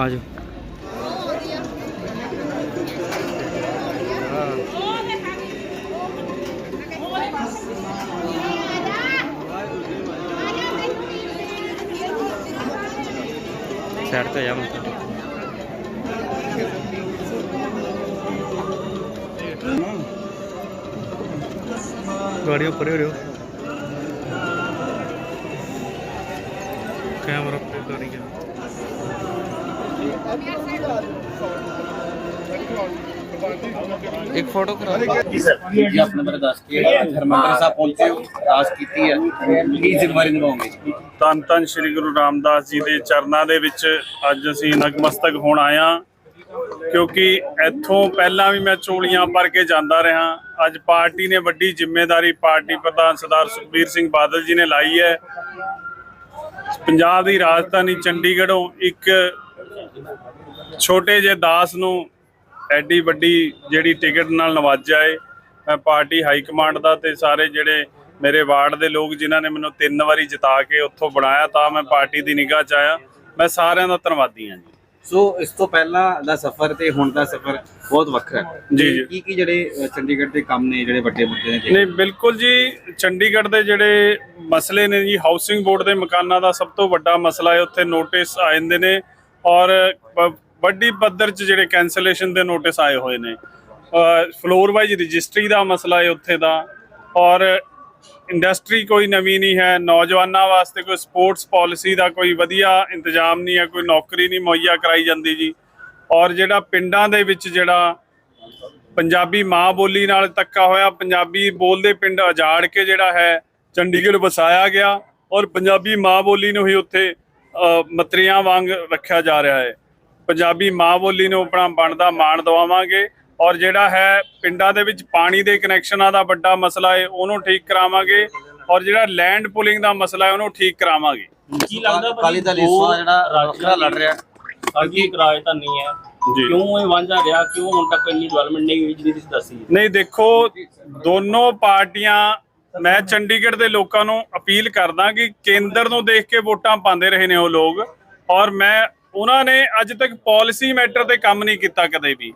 ਆ ਜਾਓ ਸਾਈਡ ਤੇ ਜਾ ਮੱਥਾ ਟੇਕ। ਗਾੜੀਆਂ ਹੋ ਰਿਓ ਕੈਮਰਾ ਪਲੇ ਕਰੀ ਗਿਆ ਇੱਕ ਫੋਟੋ ਕਰਾ ਜੀ ਆਪਣੇ ਬਾਰੇ ਦੱਸ ਕੇ ਹਰਮੰਦਰ ਸਾਹਿਬ ਪਹੁੰਚੇ ਹੋ ਅਰਦਾਸ ਕੀਤੀ ਹੈ ਕੀ ਜ਼ਿੰਮੇਵਾਰੀ ਨਿਭਾਓਗੇ ਧੰਨ ਧੰਨ ਸ੍ਰੀ ਗੁਰੂ ਰਾਮਦਾਸ ਜੀ ਦੇ ਚਰਨਾਂ ਦੇ ਵਿੱਚ ਅੱਜ ਅਸੀਂ ਨਗਮਸਤਕ ਹੋਣ ਆਇਆ ਕਿਉਂਕਿ ਇੱਥੋਂ ਪਹਿਲਾਂ ਵੀ ਮੈਂ ਚੋਲੀਆਂ ਭਰ ਕੇ ਜਾਂਦਾ ਰਿਹਾ। ਅੱਜ ਪਾਰਟੀ ਨੇ ਵੱਡੀ ਜ਼ਿੰਮੇਵਾਰੀ ਪਾਰਟੀ ਪ੍ਰਧਾਨ ਸਰਦਾਰ ਸੁਖਬੀਰ ਸਿੰਘ ਬਾਦਲ ਜੀ ਨੇ ਲਾਈ ਹੈ। ਪੰਜਾਬ ਦੀ ਰਾਜਧਾਨੀ ਚੰਡੀਗੜ੍ਹੋਂ ਇੱਕ ਛੋਟੇ ਜਿਹੇ ਦਾਸ ਨੂੰ ਐਡੀ ਵੱਡੀ ਜਿਹੜੀ ਟਿਕਟ ਨਾਲ ਨਵਾਜਿਆ ਏ ਮੈਂ ਪਾਰਟੀ ਹਾਈ ਕਮਾਂਡ ਦਾ ਤੇ ਸਾਰੇ ਜਿਹੜੇ ਮੇਰੇ ਵਾਰਡ ਦੇ ਲੋਕ ਜਿਨ੍ਹਾਂ ਨੇ ਮੈਨੂੰ ਤਿੰਨ ਵਾਰੀ ਜਿਤਾ ਕੇ ਉੱਥੋਂ ਬਣਾਇਆ ਤਾਂ ਮੈਂ ਪਾਰਟੀ ਦੀ ਨਿਗਾਹ 'ਚ ਆਇਆ ਮੈਂ ਸਾਰਿਆਂ ਦਾ ਧੰਨਵਾਦੀ ਹਾਂ ਜੀ ਸੋ ਇਸ ਤੋਂ ਪਹਿਲਾਂ ਦਾ ਸਫ਼ਰ ਤੇ ਹੁਣ ਦਾ ਸਫ਼ਰ ਬਹੁਤ ਵੱਖਰਾ ਹੈ ਜੀ, ਜੀ। ਕੀ ਕੀ ਜਿਹੜੇ ਚੰਡੀਗੜ੍ਹ ਦੇ ਕੰਮ ਨੇ ਜਿਹੜੇ ਵੱਡੇ ਮੁੱਦੇ ਨੇ ਜੀ? ਨਹੀਂ ਬਿਲਕੁਲ ਜੀ ਚੰਡੀਗੜ੍ਹ ਦੇ ਜਿਹੜੇ ਮਸਲੇ ਨੇ ਜੀ ਹਾਊਸਿੰਗ ਬੋਰਡ ਦੇ ਮਕਾਨਾਂ ਦਾ ਸਭ ਤੋਂ ਵੱਡਾ ਮਸਲਾ ਹੈ ਉੱਥੇ ਨੋਟਿਸ ਆ ਜਾਂਦੇ ਨੇ ਔਰ ਵੱਡੀ ਪੱਧਰ 'ਚ ਜਿਹੜੇ ਕੈਂਸਲੇਸ਼ਨ ਦੇ ਨੋਟਿਸ ਆਏ ਹੋਏ ਨੇ। ਫਲੋਰ ਵਾਈਜ਼ ਰਜਿਸਟਰੀ ਦਾ ਮਸਲਾ ਹੈ ਉੱਥੇ ਦਾ। ਔਰ ਇੰਡਸਟਰੀ ਕੋਈ ਨਵੀਂ ਨਹੀਂ ਹੈ, ਨੌਜਵਾਨਾਂ ਵਾਸਤੇ ਕੋਈ ਸਪੋਰਟਸ ਪਾਲਿਸੀ ਦਾ ਕੋਈ ਵਧੀਆ ਇੰਤਜ਼ਾਮ ਨਹੀਂ ਹੈ, ਕੋਈ ਨੌਕਰੀ ਨਹੀਂ ਮੁਹੱਈਆ ਕਰਾਈ ਜਾਂਦੀ ਜੀ। ਔਰ ਜਿਹੜਾ ਪਿੰਡਾਂ ਦੇ ਵਿੱਚ ਜਿਹੜਾ ਪੰਜਾਬੀ ਮਾਂ ਬੋਲੀ ਨਾਲ ਤੱਕਾ ਹੋਇਆ, ਪੰਜਾਬੀ ਬੋਲਦੇ ਪਿੰਡ ਉਜਾੜ ਕੇ ਜਿਹੜਾ ਹੈ ਚੰਡੀਗੜ੍ਹ ਵਸਾਇਆ ਗਿਆ। ਔਰ ਪੰਜਾਬੀ ਮਾਂ ਬੋਲੀ ਨੂੰ ਹੀ ਉੱਥੇ ਮਤਰੀਆਂ ਵਾਂਗ ਰੱਖਿਆ ਜਾ ਰਿਹਾ ਹੈ। ਪੰਜਾਬੀ ਮਾਂ ਬੋਲੀ ਨੂੰ ਆਪਣਾ ਬਣਦਾ ਮਾਣ ਦਵਾਵਾਂਗੇ ਔਰ ਜਿਹੜਾ ਹੈ ਪਿੰਡਾਂ ਦੇ ਵਿੱਚ ਪਾਣੀ ਦੇ ਕਨੈਕਸ਼ਨਾਂ ਦਾ ਵੱਡਾ ਮਸਲਾ ਹੈ ਉਹਨੂੰ ਠੀਕ ਕਰਾਵਾਂਗੇ ਔਰ ਜਿਹੜਾ ਲੈਂਡ ਪੁਲਿੰਗ ਦਾ ਮਸਲਾ ਹੈ ਉਹਨੂੰ ਠੀਕ ਕਰਾਵਾਂਗੇ। ਕੀ ਲੱਗਦਾ ਅਕਾਲੀ ਦਲ ਵਾਰ ਜਿਹੜਾ ਵੱਖਰਾ ਲੜ ਰਿਹਾ। ਸਾਡੀ ਰਾਜਧਾਨੀ ਹੈ। ਕਿਉਂ ਇਹ ਵਾਂਝਾ ਰਿਹਾ? ਕਿਉਂ ਹੁਣ ਤੱਕ ਇੰਨੀ ਡਿਵੈਲਪਮੈਂਟ ਨਹੀਂ ਹੋਈ ਜਿਹਦੀ ਤੁਸੀਂ ਦੱਸੀ ਨਹੀਂ ਦੇਖੋ ਦੋਨੋਂ ਪਾਰਟੀਆਂ ਮੈਂ ਚੰਡੀਗੜ੍ਹ ਦੇ ਲੋਕਾਂ ਨੂੰ ਅਪੀਲ ਕਰਦਾ ਕਿ ਕੇਂਦਰ ਨੂੰ ਦੇਖ ਕੇ ਵੋਟਾਂ ਪਾਉਂਦੇ ਰਹੇ ਨੇ ਉਹ ਲੋਕ। ਔਰ ਮੈਂ, ਉਹਨਾਂ ਨੇ ਅੱਜ ਤੱਕ ਪਾਲਿਸੀ ਮੈਟਰ ਤੇ ਕੰਮ ਨਹੀਂ ਕੀਤਾ ਕਦੇ ਵੀ।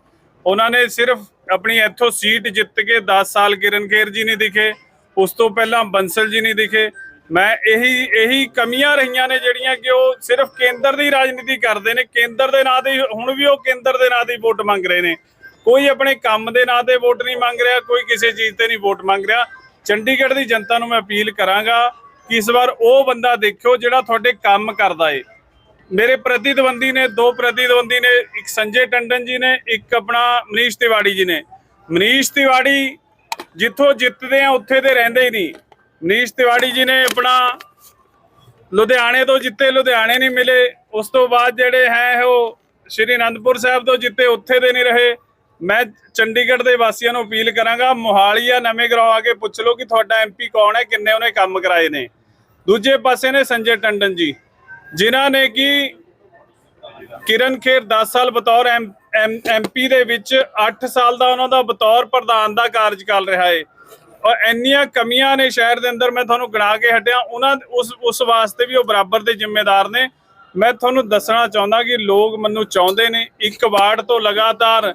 ਉਹਨਾਂ ਨੇ ਸਿਰਫ ਆਪਣੀ ਇੱਥੋਂ ਸੀਟ ਜਿੱਤ ਕੇ 10 ਸਾਲ ਕਿਰਨ ਖੇਰ ਜੀ ਨਹੀਂ ਦਿਖੇ, ਉਸ ਤੋਂ ਪਹਿਲਾਂ ਬੰਸਲ ਜੀ ਨਹੀਂ ਦਿਖੇ। ਮੈਂ ਇਹੀ ਇਹੀ ਕਮੀਆਂ ਰਹੀਆਂ ਨੇ ਜਿਹੜੀਆਂ ਕਿ ਉਹ ਸਿਰਫ ਕੇਂਦਰ ਦੀ ਰਾਜਨੀਤੀ ਕਰਦੇ ਨੇ। ਕੇਂਦਰ ਦੇ ਨਾਂ ਤੇ ਹੁਣ ਵੀ ਉਹ ਕੇਂਦਰ ਦੇ ਨਾਂ ਤੇ ਵੋਟ ਮੰਗ ਰਹੇ ਨੇ। ਕੋਈ ਆਪਣੇ ਕੰਮ ਦੇ ਨਾਂ ਤੇ ਵੋਟ ਨਹੀਂ ਮੰਗ ਰਿਹਾ, ਕੋਈ ਕਿਸੇ ਚੀਜ਼ ਤੇ ਨਹੀਂ ਵੋਟ ਮੰਗ ਰਿਹਾ। ਚੰਡੀਗੜ੍ਹ ਦੀ ਜਨਤਾ ਨੂੰ ਮੈਂ ਅਪੀਲ ਕਰਾਂਗਾ ਕਿ ਇਸ ਵਾਰ ਉਹ ਬੰਦਾ ਦੇਖਿਓ ਜਿਹੜਾ ਤੁਹਾਡੇ ਕੰਮ ਕਰਦਾ ਏ। ਮੇਰੇ ਪ੍ਰਤੀਦਵੰਦੀ ਨੇ, ਦੋ ਪ੍ਰਤੀਦਵੰਦੀ ਨੇ, ਇੱਕ ਸੰਜੇ ਟੰਡਨ ਜੀ ਨੇ, ਇੱਕ ਆਪਣਾ ਮਨੀਸ਼ ਤਿਵਾੜੀ ਜੀ ਨੇ। ਮਨੀਸ਼ ਤਿਵਾੜੀ ਜਿੱਥੋਂ ਜਿੱਤਦੇ ਆ, ਉੱਥੇ ਦੇ ਰਹਿੰਦੇ ਹੀ ਨਹੀਂ। ਮਨੀਸ਼ ਤਿਵਾੜੀ ਜੀ ਨੇ ਆਪਣਾ ਲੁਧਿਆਣੇ ਤੋਂ ਜਿੱਤੇ, ਲੁਧਿਆਣੇ ਨਹੀਂ ਮਿਲੇ। ਉਸ ਤੋਂ ਬਾਅਦ ਜਿਹੜੇ ਹੈ ਉਹ ਸ਼੍ਰੀ ਅਨੰਦਪੁਰ ਸਾਹਿਬ ਤੋਂ ਜਿੱਤੇ, ਉੱਥੇ ਦੇ ਨਹੀਂ ਰਹੇ। ਮੈਂ ਚੰਡੀਗੜ੍ਹ ਦੇ ਵਾਸੀਆਂ ਨੂੰ ਅਪੀਲ ਕਰਾਂਗਾ ਮੋਹਾਲੀ ਜਾਂ ਨਵੇਂ ਗਰਾਉਂ ਆ ਕੇ ਪੁੱਛ ਲਓ ਕਿ ਤੁਹਾਡਾ ਐਮਪੀ ਕੌਣ ਹੈ, ਕਿੰਨੇ ਉਹਨੇ ਕੰਮ ਕਰਾਏ ਨੇ। ਦੂਜੇ ਪਾਸੇ ਨੇ ਸੰਜੇ ਟੰਡਨ ਜੀ, ਜਿਨ੍ਹਾਂ ਨੇ ਕਿ ਕਿਰਨ ਖੇਰ 10 ਸਾਲ ਬਤੌਰ ਐਮਪੀ ਦੇ ਵਿੱਚ 8 ਸਾਲ ਦਾ ਉਹਨਾਂ ਦਾ ਬਤੌਰ ਪ੍ਰਧਾਨ ਦਾ ਕਾਰਜਕਾਲ ਰਿਹਾ ਹੈ ਔਰ ਇੰਨੀਆਂ ਕਮੀਆਂ ਨੇ ਸ਼ਹਿਰ ਦੇ ਅੰਦਰ, ਮੈਂ ਤੁਹਾਨੂੰ ਗਿਣਾ ਕੇ ਹਟਿਆ, ਉਹਨਾਂ ਉਸ ਉਸ ਵਾਸਤੇ ਵੀ ਉਹ ਬਰਾਬਰ ਦੇ ਜ਼ਿੰਮੇਦਾਰ ਨੇ। ਮੈਂ ਤੁਹਾਨੂੰ ਦੱਸਣਾ ਚਾਹੁੰਦਾ ਕਿ ਲੋਕ ਮੈਨੂੰ ਚਾਹੁੰਦੇ ਨੇ, ਇੱਕ ਵਾਰਡ ਤੋਂ ਲਗਾਤਾਰ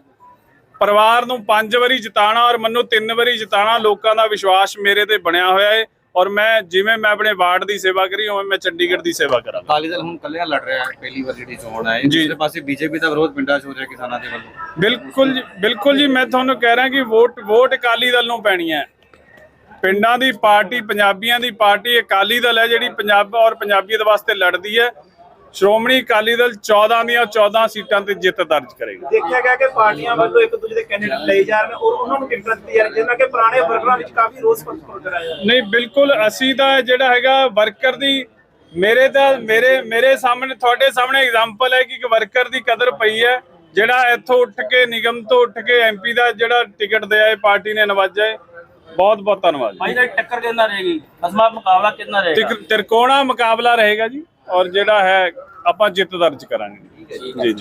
ਪਰਿਵਾਰ ਨੂੰ ਪੰਜ ਵਾਰੀ ਜਿਤਾਣਾ ਔਰ ਮੈਨੂੰ ਤਿੰਨ ਵਾਰੀ ਜਿਤਾਣਾ ਲੋਕਾਂ ਦਾ ਵਿਸ਼ਵਾਸ ਮੇਰੇ ਤੇ ਬਣਿਆ ਹੋਇਆ ਹੈ ਔਰ ਮੈਂ ਜਿਵੇਂ ਮੈਂ ਆਪਣੇ ਵਾਰਡ ਦੀ ਸੇਵਾ ਕਰੀ ਉਵੇਂ ਮੈਂ ਚੰਡੀਗੜ੍ਹ ਦੀ ਸੇਵਾ ਕਰਾਂਗਾ। ਅਕਾਲੀ ਦਲ ਹੁਣ ਕੱਲਿਆ ਲੜ ਰਿਹਾ ਹੈ ਪਹਿਲੀ ਵਾਰ ਜਿਹੜੀ ਚੋਣ ਜੀ। ਦੂਸਰੇ ਪਾਸੇ ਬੀਜੇਪੀ ਦਾ ਵਿਰੋਧ ਪਿੰਡਾਂ 'ਚ ਹੋ ਰਿਹਾ ਕਿਸਾਨਾਂ ਦੇ ਵੱਲੋਂ। ਬਿਲਕੁਲ ਜੀ ਬਿਲਕੁਲ ਜੀ ਮੈਂ ਤੁਹਾਨੂੰ ਕਹਿ ਰਿਹਾ ਕਿ ਵੋਟ ਵੋਟ ਅਕਾਲੀ ਦਲ ਨੂੰ ਪੈਣੀ ਹੈ। ਪਿੰਡਾਂ ਦੀ ਪਾਰਟੀ ਪੰਜਾਬੀਆਂ ਦੀ ਪਾਰਟੀ ਅਕਾਲੀ ਦਲ ਹੈ ਜਿਹੜੀ ਪੰਜਾਬ ਔਰ ਪੰਜਾਬੀਅਤ ਵਾਸਤੇ ਲੜਦੀ ਹੈ। ਸ਼੍ਰੋਮਣੀ ਅਕਾਲੀ ਦਲ 14 ਦੀਆਂ 14 ਸੀਟਾਂ ਤੇ ਜਿੱਤ ਦਰਜ ਕਰੇਗਾ। ਦੇਖਿਆ ਗਿਆ ਕਿ ਪਾਰਟੀਆਂ ਵੱਲੋਂ ਇੱਕ ਦੂਜੇ ਦੇ ਕੈਂਡੀਡੇਟ ਲਏ ਜਾ ਰਹੇ ਨੇ ਔਰ ਉਹਨਾਂ ਨੂੰ ਟਿਕਟ ਦਿੱਤੀ ਜਾ ਰਹੀ ਜਿਨ੍ਹਾਂ ਕਿ ਪੁਰਾਣੇ ਵਰਕਰਾਂ ਵਿੱਚ ਕਾਫੀ ਰੋਸ ਪ੍ਰਗਟ ਕਰਾਇਆ ਨਹੀਂ ਬਿਲਕੁਲ ਅਸੀਂ ਤਾਂ ਜਿਹੜਾ ਹੈਗਾ ਵਰਕਰ ਦੀ ਮੇਰੇ ਤਾਂ ਮੇਰੇ ਮੇਰੇ ਸਾਹਮਣੇ ਤੁਹਾਡੇ ਸਾਹਮਣੇ ਐਗਜ਼ਾਮਪਲ ਹੈ ਕਿ ਇੱਕ ਵਰਕਰ ਦੀ ਕਦਰ ਪਈ ਹੈ ਜਿਹੜਾ ਇੱਥੋਂ ਉੱਠ ਕੇ ਨਿਗਮ ਤੋਂ ਉੱਠ ਕੇ ਐਮਪੀ ਦਾ ਜਿਹੜਾ ਟਿਕਟ ਦਿਆ ਹੈ ਪਾਰਟੀ ਨੇ ਨਵਾਜਿਆ ਹੈ। ਬਹੁਤ ਬਹੁਤ ਧੰਨਵਾਦ ਭਾਈ ਦਾ ਟੱਕਰ ਕਿੰਨਾ ਰਹੇਗੀ? ਅਸਮਾ ਮੁਕਾਬਲਾ ਕਿੰਨਾ ਰਹੇਗਾ? ਤਿਰਕੋਣਾ ਮੁਕਾਬਲਾ ਰਹੇਗਾ ਜੀ। ਔਰ ਜਿਹੜਾ ਹੈ ਆਪਾਂ ਜਿੱਤ ਦਰਜ ਕਰਾਂਗੇ। ਜੀ ਜੀ।